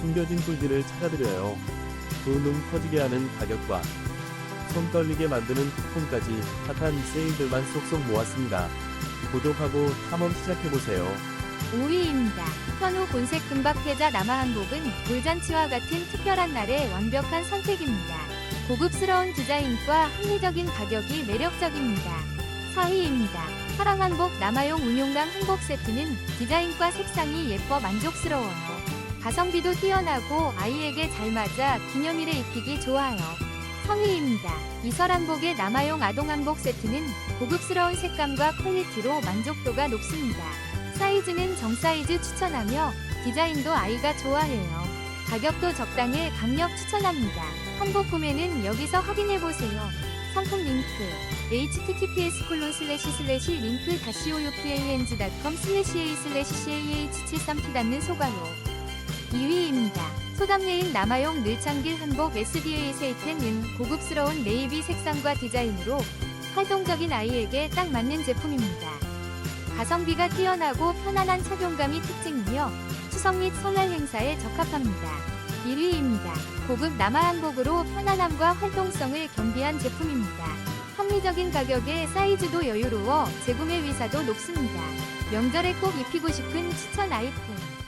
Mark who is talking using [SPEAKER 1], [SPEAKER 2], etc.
[SPEAKER 1] 숨겨진 꿀들을 찾아드려요. 두눈 커지게 하는 가격과 손 떨리게 만드는 쿠폰까지 핫한 세일들만 쏙쏙 모았습니다. 구독하고 탐험 시작해보세요.
[SPEAKER 2] 5위입니다. 현우 본색 금박태자 남아한복은 돌잔치와 같은 특별한 날의 완벽한 선택입니다. 고급스러운 디자인과 합리적인 가격이 매력적입니다. 4위입니다. 파랑한복 남아용 운용감 한복 세트는 디자인과 색상이 예뻐 만족스러워요. 가성비도 뛰어나고 아이에게 잘 맞아 기념일에 입히기 좋아요. 3위입니다. 이설한복의 남아용 아동한복 세트는 고급스러운 색감과 퀄리티로 만족도가 높습니다. 사이즈는 정사이즈 추천하며 디자인도 아이가 좋아해요. 가격도 적당해 강력 추천합니다. 한복 구매는 여기서 확인해보세요. 상품 링크 https 콜론 슬래시 슬래시 링크 다시 ouplanz.com 슬래시 a 슬래시 cah73p 닿는 소가로 2위입니다. 소담예인 남아용 늘창길 한복 SDA 세이텐은 고급스러운 네이비 색상과 디자인으로 활동적인 아이에게 딱 맞는 제품입니다. 가성비가 뛰어나고 편안한 착용감이 특징이며 추석 및 설날 행사에 적합합니다. 1위입니다. 고급 남아 한복으로 편안함과 활동성을 겸비한 제품입니다. 합리적인 가격에 사이즈도 여유로워 재구매 위사도 높습니다. 명절에 꼭 입히고 싶은 추천 아이템.